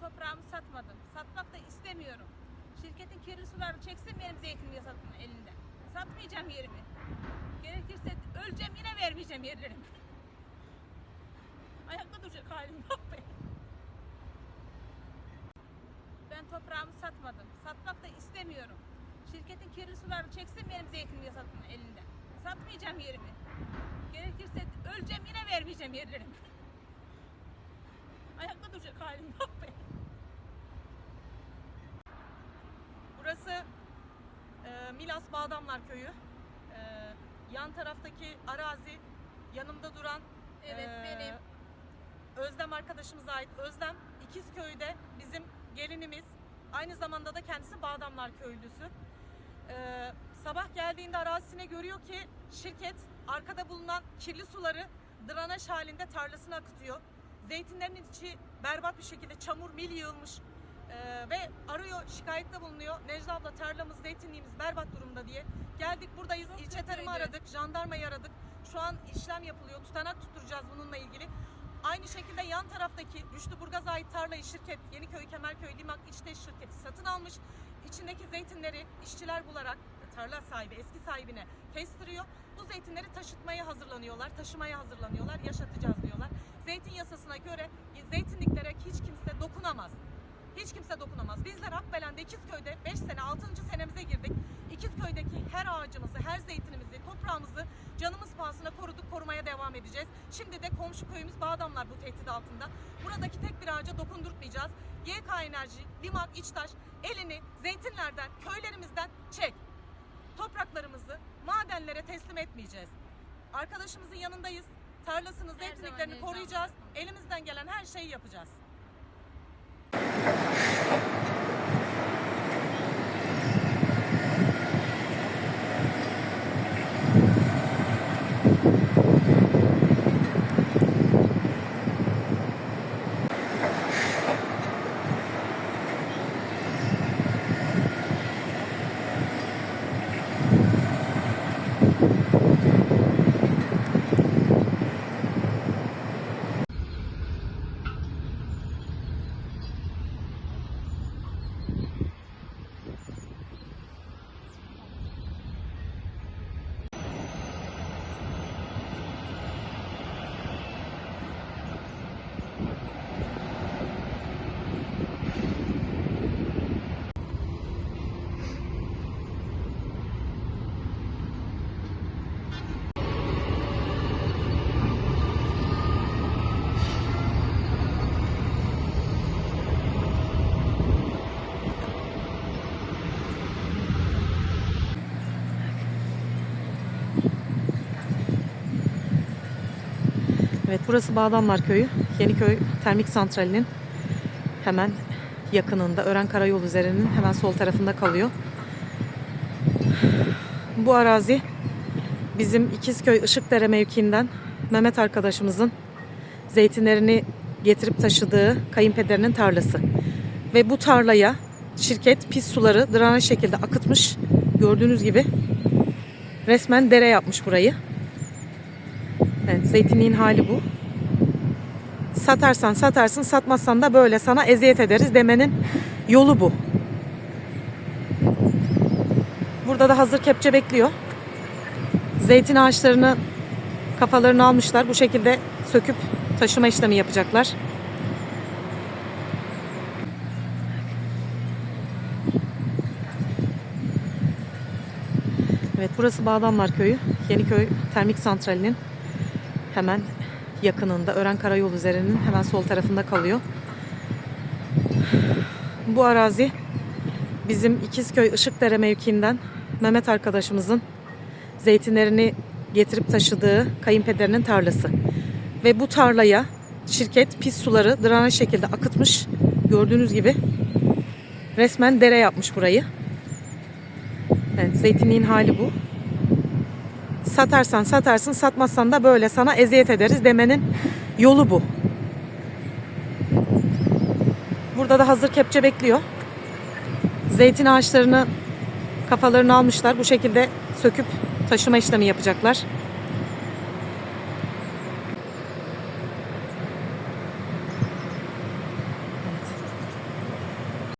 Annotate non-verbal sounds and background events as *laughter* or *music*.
toprağımı satmadım. Satmak da istemiyorum. Şirketin kirli suları çeksin benim zeytinimi yasatın elinden. Satmayacağım yerimi. Gerekirse öleceğim yine vermeyeceğim yerlerimi. *laughs* Ayakta duracak halim yok benim. Ben toprağımı satmadım. Satmak da istemiyorum. Şirketin kirli suları çeksin benim zeytinimi yasatın elinden. Satmayacağım yerimi. Gerekirse öleceğim yine vermeyeceğim yerlerimi. *laughs* Ayakta duracak halim yok benim. Burası Milas Bağdamlar Köyü. E, yan taraftaki arazi yanımda duran Evet, e, benim. Özlem arkadaşımıza ait. Özlem İkizköy'de bizim gelinimiz. Aynı zamanda da kendisi Bağdamlar köylüsü. E, sabah geldiğinde arazisine görüyor ki şirket arkada bulunan kirli suları dranaj halinde tarlasına akıtıyor. Zeytinlerin içi berbat bir şekilde çamur mil yığılmış. Ee, ve arıyor şikayette bulunuyor. Necla abla tarlamız, zeytinliğimiz berbat durumda diye. Geldik buradayız. Çok İlçe tarımı aradık, jandarmayı aradık. Şu an işlem yapılıyor. Tutanak tutturacağız bununla ilgili. Aynı şekilde yan taraftaki Rüştü Burgaz'a ait tarlayı şirket Yeniköy, Kemerköy, Limak İçteş şirketi satın almış. İçindeki zeytinleri işçiler bularak tarla sahibi, eski sahibine kestiriyor. Bu zeytinleri taşıtmaya hazırlanıyorlar, taşımaya hazırlanıyorlar, yaşatacağız diyorlar. Zeytin yasasına göre zeytinliklere hiç kimse dokunamaz. Hiç kimse dokunamaz. Bizler Akbelen'de İkizköy'de 5 sene 6. senemize girdik. İkizköy'deki her ağacımızı, her zeytinimizi, toprağımızı canımız pahasına koruduk, korumaya devam edeceğiz. Şimdi de komşu köyümüz Bağdamlar bu tehdit altında. Buradaki tek bir ağaca dokundurtmayacağız. YK Enerji, Limak, İçtaş elini zeytinlerden, köylerimizden çek. Topraklarımızı madenlere teslim etmeyeceğiz. Arkadaşımızın yanındayız. Tarlasını, zeytinliklerini koruyacağız. Elimizden gelen her şeyi yapacağız. Evet burası Bağdamlar Köyü. Yeniköy Termik Santrali'nin hemen yakınında. Ören Karayolu üzerinin hemen sol tarafında kalıyor. Bu arazi bizim İkizköy Işıkdere mevkiinden Mehmet arkadaşımızın zeytinlerini getirip taşıdığı kayınpederinin tarlası. Ve bu tarlaya şirket pis suları dranaj şekilde akıtmış. Gördüğünüz gibi resmen dere yapmış burayı. Evet, zeytinliğin hali bu. Satarsan satarsın, satmazsan da böyle sana eziyet ederiz demenin yolu bu. Burada da hazır kepçe bekliyor. Zeytin ağaçlarını kafalarını almışlar. Bu şekilde söküp taşıma işlemi yapacaklar. Evet burası Bağdamlar Köyü. Yeniköy Termik Santrali'nin hemen yakınında. Ören Karayolu üzerinin hemen sol tarafında kalıyor. Bu arazi bizim İkizköy Işıkdere mevkiinden Mehmet arkadaşımızın zeytinlerini getirip taşıdığı kayınpederinin tarlası. Ve bu tarlaya şirket pis suları dranaj şekilde akıtmış. Gördüğünüz gibi resmen dere yapmış burayı. Evet, zeytinliğin hali bu. Satarsan satarsın, satmazsan da böyle sana eziyet ederiz demenin yolu bu. Burada da hazır kepçe bekliyor. Zeytin ağaçlarını kafalarını almışlar. Bu şekilde söküp taşıma işlemi yapacaklar.